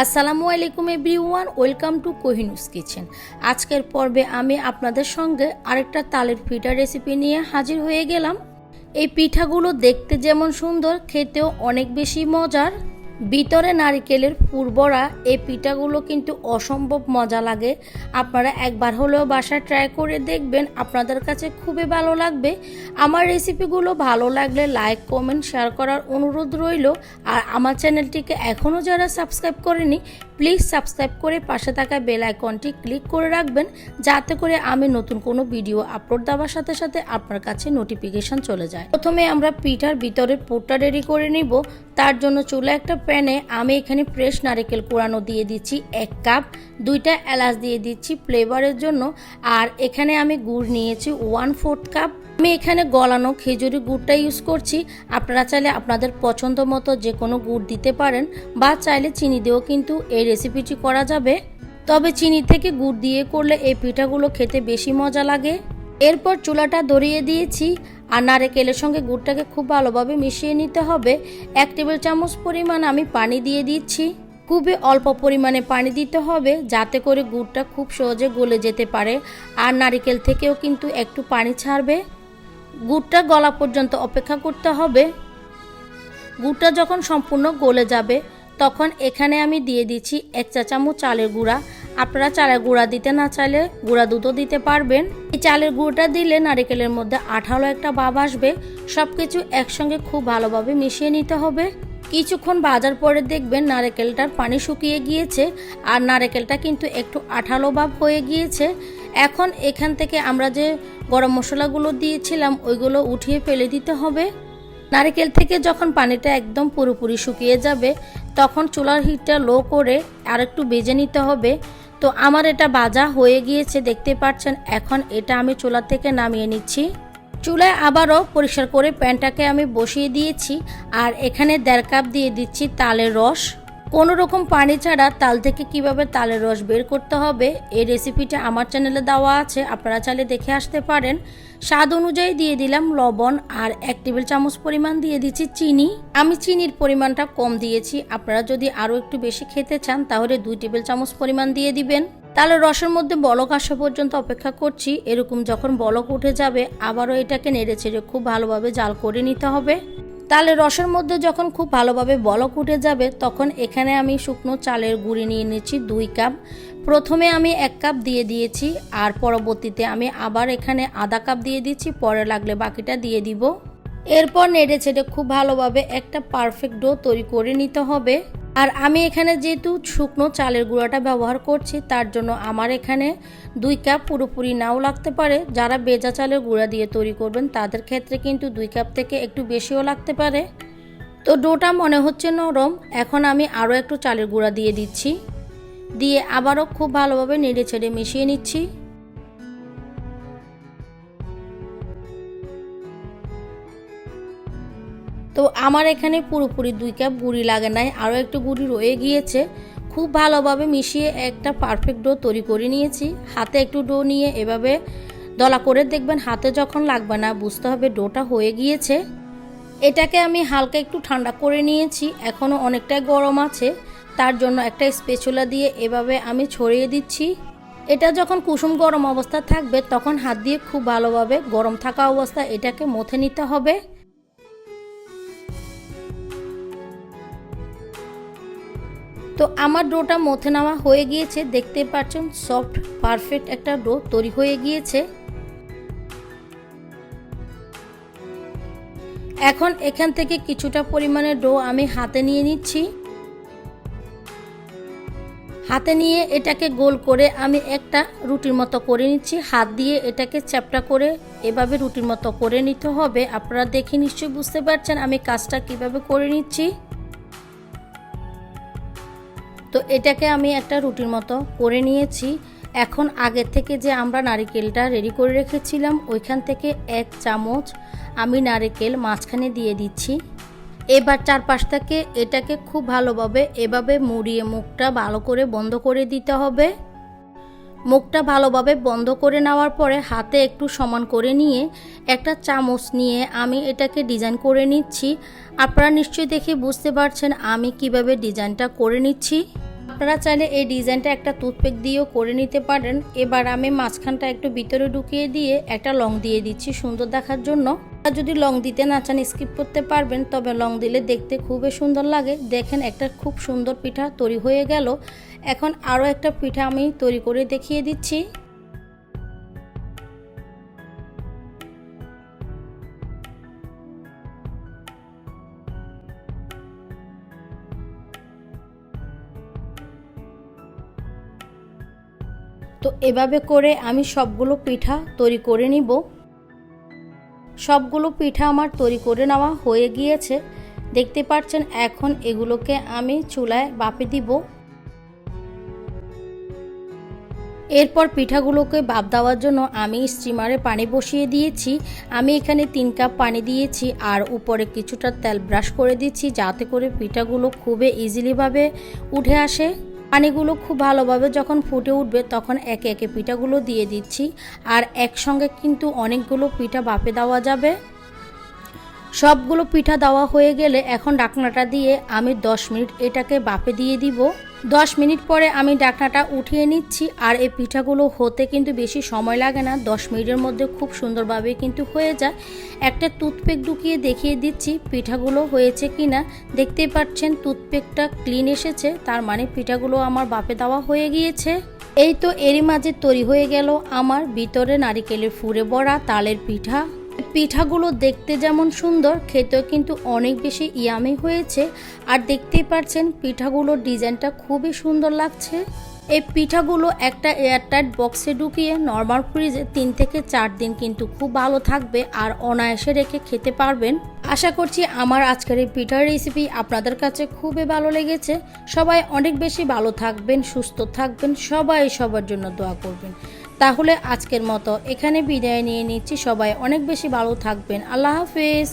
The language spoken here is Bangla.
আসসালামু আলাইকুম এভরিওয়ান, ওয়েলকাম টু কোহিনুস কিচেন। আজকের পর্বে আমি আপনাদের সঙ্গে আরেকটা তালের পিঠা রেসিপি নিয়ে হাজির হয়ে গেলাম। এই পিঠাগুলো দেখতে যেমন সুন্দর, খেতেও অনেক বেশি মজার। ভিতরে নারিকেলের পূর্বরা এই পিঠাগুলো কিন্তু অসম্ভব মজা লাগে। আপনারা একবার হলেও বাসায় ট্রাই করে দেখবেন, আপনাদের কাছে খুবই ভালো লাগবে। আমার রেসিপিগুলো ভালো লাগলে লাইক কমেন্ট শেয়ার করার অনুরোধ রইল। আর আমার চ্যানেলটিকে এখনও যারা সাবস্ক্রাইব করেনি প্লিজ সাবস্ক্রাইব করে পাশে থাকা বেল আইকনটি ক্লিক করে রাখবেন, যাতে করে আমি নতুন কোনো ভিডিও আপলোড দেওয়ার সাথে সাথে আপনার কাছে নোটিফিকেশন চলে যায়। প্রথমে আমরা পিঠার ভিতরের পুরটা রেডি করে নিব। তার জন্য চুলা একটা প্যানে আমি এখানে ফ্রেশ নারিকেল কোড়ানো দিয়ে দিচ্ছি এক কাপ, দুইটা এলাচ দিয়ে দিচ্ছি ফ্লেভারের জন্য। আর এখানে আমি গুড় নিয়েছি ওয়ান ফোর্থ কাপ আমি এখানে গলানো খেজুরি গুড়টা ইউজ করছি। আপনারা চাইলে আপনাদের পছন্দ মতো যে কোনো গুড় দিতে পারেন বা চাইলে চিনি দিয়েও কিন্তু এই রেসিপিটি করা যাবে। তবে চিনি থেকে গুড় দিয়ে করলে এই পিঠাগুলো খেতে বেশি মজা লাগে। এরপর চুলাটা ধরিয়ে দিয়েছি। আর নারকেলের সঙ্গে গুড়টাকে খুব ভালোভাবে মিশিয়ে নিতে হবে। এক টেবিল চামচ পরিমাণ আমি পানি দিয়ে দিচ্ছি। খুবই অল্প পরিমাণে পানি দিতে হবে যাতে করে গুড়টা খুব সহজে গলে যেতে পারে। আর নারিকেল থেকেও কিন্তু একটু পানি ছাড়বে। গুড়টা গলা পর্যন্ত অপেক্ষা করতে হবে। গুড়টা যখন সম্পূর্ণ গলে যাবে, তখন এখানে আমি দিয়ে দিচ্ছি এক চা চামচ চালের গুঁড়া। আপনারা চালের গুঁড়া দিতে না চাইলে গুঁড়া দুধও দিতে পারবেন। এই চালের গুঁড়োটা দিলে নারিকেলের মধ্যে আঠালো একটা ভাব আসবে। সব কিছু একসঙ্গে খুব ভালোভাবে মিশিয়ে নিতে হবে। কিছুক্ষণ বাজার পরে দেখবেন নারকেলটার পানি শুকিয়ে গিয়েছে, আর নারকেলটা কিন্তু একটু আঠালো ভাব হয়ে গিয়েছে। এখন এখান থেকে আমরা যে গরম মশলাগুলো দিয়েছিলাম, ওইগুলো উঠিয়ে ফেলে দিতে হবে। নারকেল থেকে যখন পানিটা একদম পুরোপুরি শুকিয়ে যাবে, তখন চুলার হিটটা লো করে আর একটু বেজে নিতে হবে। তো আমার এটা বাজা হয়ে গিয়েছে, দেখতে পাচ্ছেন? এখন এটা আমি চুলা থেকে নামিয়ে নিচ্ছি। চুলায় আবারও পরিষ্কার করে প্যানটাকে আমি বসিয়ে দিয়েছি, আর এখানে দেড় কাপ দিয়ে দিচ্ছি তালের রস। কোনো রকম পানি ছাড়া তাল থেকে কীভাবে তালের রস বের করতে হবে, এই রেসিপিটা আমার চ্যানেলে দেওয়া আছে, আপনারা চাইলে দেখে আসতে পারেন। স্বাদ অনুযায়ী দিয়ে দিলাম লবণ আর এক টেবিল চামচ পরিমাণ দিয়ে দিচ্ছি চিনি। আমি চিনির পরিমাণটা কম দিয়েছি, আপনারা যদি আরও একটু বেশি খেতে চান তাহলে দুই টেবিল চামচ পরিমাণ দিয়ে দিবেন। তাহলে রসের মধ্যে বলক আসা পর্যন্ত অপেক্ষা করছি, এরকম যখন বলক উঠে যাবে, আবারও এটাকে নেড়ে ছেড়ে খুব ভালোভাবে জাল করে নিতে হবে। তাহলে রসের মধ্যে যখন খুব ভালোভাবে বলক উঠে যাবে, তখন এখানে আমি শুকনো চালের গুঁড়ি নিয়ে নিচ্ছি দুই কাপ। প্রথমে আমি এক কাপ দিয়ে দিয়েছি, আর পরবর্তীতে আমি আবার এখানে আধা কাপ দিয়ে দিচ্ছি, পরে লাগলে বাকিটা দিয়ে দিব। এরপর নেড়ে ছেড়ে খুব ভালোভাবে একটা পারফেক্ট ডো তৈরি করে নিতে হবে। আর আমি এখানে যেহেতু শুকনো চালের গুঁড়াটা ব্যবহার করছি, তার জন্য আমার এখানে দুই কাপ পুরোপুরি নাও লাগতে পারে। যারা বেজা চালের গুঁড়া দিয়ে তৈরি করবেন, তাদের ক্ষেত্রে কিন্তু দুই কাপ থেকে একটু বেশিও লাগতে পারে। তো ডোটা মনে হচ্ছে নরম। এখন আমি আরও একটু চালের গুঁড়া দিয়ে দিচ্ছি। দিয়ে আবারও খুব ভালোভাবে নেড়ে ছেড়ে মিশিয়ে নিচ্ছি। আমার এখানে পুরোপুরি দুই কাপ গুঁড়ি লাগে নাই, আরও একটু গুঁড়ি রয়ে গিয়েছে। খুব ভালোভাবে মিশিয়ে একটা পারফেক্ট ডো তৈরি করে নিয়েছি। হাতে একটু ডো নিয়ে এভাবে দলা করে দেখবেন হাতে যখন লাগবে না, বুঝতে হবে ডোটা হয়ে গিয়েছে। এটাকে আমি হালকা একটু ঠান্ডা করে নিয়েছি, এখনও অনেকটাই গরম আছে। তার জন্য একটা স্পেচুলা দিয়ে এভাবে আমি ছড়িয়ে দিচ্ছি। এটা যখন কুসুম গরম অবস্থা থাকবে, তখন হাত দিয়ে খুব ভালোভাবে গরম থাকা অবস্থা এটাকে মথে নিতে হবে। তো আমার ডোটা মথে নেওয়া হয়ে গিয়েছে, দেখতে পাচ্ছেন সফট পারফেক্ট একটা ডো তৈরি হয়ে গিয়েছে। এখন এখান থেকে কিছুটা পরিমাণে ডো আমি হাতে নিয়ে নিচ্ছি। হাতে নিয়ে এটাকে গোল করে আমি একটা রুটির মতো করে নিচ্ছি। হাত দিয়ে এটাকে চ্যাপটা করে এভাবে রুটির মতো করে নিতে হবে। আপনারা দেখে নিশ্চয়ই বুঝতে পারছেন আমি কাজটা কীভাবে করে নিচ্ছি। তো এটাকে আমি একটা রুটির মতো করে নিয়েছি। এখন আগের থেকে যে আমরা নারিকেলটা রেডি করে রেখেছিলাম, ওইখান থেকে এক চামচ আমি নারিকেল মাঝখানে দিয়ে দিচ্ছি। এবার চারপাশটাকে এটাকে খুব ভালোভাবে এভাবে মুড়িয়ে মুখটা ভালো করে বন্ধ করে দিতে হবে। মুখটা ভালোভাবে বন্ধ করে নেওয়ার পরে হাতে একটু সমান করে নিয়ে একটা চামচ নিয়ে আমি এটাকে ডিজাইন করে নিচ্ছি। আপনারা নিশ্চয়ই দেখে বুঝতে পারছেন আমি কীভাবে ডিজাইনটা করে নিচ্ছি। আপনারা চাইলে এই ডিজাইনটা একটা টুথপেক দিয়েও করে নিতে পারেন। এবার আমি মাঝখানটা একটু ভিতরে ঢুকিয়ে দিয়ে একটা লং দিয়ে দিচ্ছি সুন্দর দেখার জন্য। আর যদি লং দিতে না চান, স্কিপ করতে পারবেন, তবে লং দিলে দেখতে খুবই সুন্দর লাগে। দেখেন, একটা খুব সুন্দর পিঠা তৈরি হয়ে গেল। এখন আরও একটা পিঠা আমি তৈরি করে দেখিয়ে দিচ্ছি। তো এভাবে করে আমি সবগুলো পিঠা তৈরি করে নিব। সবগুলো পিঠা আমার তৈরি করে নেওয়া হয়ে গিয়েছে। দেখতে পাচ্ছেন, এখন এগুলোকে আমি চুলায় বাপে দিব। এরপর পিঠাগুলোকে বাপ দেওয়ার জন্য আমি স্টিমারে পানি বসিয়ে দিয়েছি। আমি এখানে তিন কাপ পানি দিয়েছি আর উপরে কিছুটা তেল ব্রাশ করে দিচ্ছি যাতে করে পিঠাগুলো খুবই ইজিলিভাবে উঠে আসে। পানিগুলো খুব ভালোভাবে যখন ফুটে উঠবে তখন একে একে পিঠাগুলো দিয়ে দিচ্ছি। আর একসঙ্গে কিন্তু অনেকগুলো পিঠা বাপে দেওয়া যাবে। সবগুলো পিঠা দেওয়া হয়ে গেলে এখন ডাকনাটা দিয়ে আমি 10 মিনিট এটাকে বাপে দিয়ে দিব। 10 মিনিট পরে আমি ডাকনাটা উঠিয়ে নিচ্ছি আর এই পিঠাগুলো হতে কিন্তু বেশি সময় লাগে না। 10 মিনিটের মধ্যে খুব সুন্দরভাবে কিন্তু হয়ে যায়। একটা টুথপেক ঢুকিয়ে দেখিয়ে দিচ্ছি পিঠাগুলো হয়েছে কি না দেখতেই পাচ্ছেন টুথপেকটা ক্লিন এসেছে, তার মানে পিঠাগুলো আমার বাপে দেওয়া হয়ে গিয়েছে। এই তো এরই মাঝে তৈরি হয়ে গেল আমার ভিতরে নারিকেলের ফুরে বড়া তালের পিঠা। পিঠাগুলো দেখতে যেমন সুন্দর, খেতেও কিন্তু অনেক বেশি ইয়ামি হয়েছে। আর দেখতেই পাচ্ছেন, পিঠাগুলোর ডিজাইনটা খুবই সুন্দর লাগছে। এই পিঠাগুলো একটা এয়ারটাইট বক্সে ঢুকিয়ে নর্মাল ফ্রিজে তিন থেকে চার দিন কিন্তু খুব ভালো থাকবে আর অনায়াসে রেখে খেতে পারবেন। আশা করছি আমার আজকের এই পিঠার রেসিপি আপনাদের কাছে খুবই ভালো লেগেছে। সবাই অনেক বেশি ভালো থাকবেন, সুস্থ থাকবেন, সবাই সবার জন্য দোয়া করবেন। তাহলে আজকের মতো এখানে বিদায় নিয়ে নিচ্ছি। সবাই অনেক বেশি ভালো থাকবেন। আল্লাহ হাফিজ।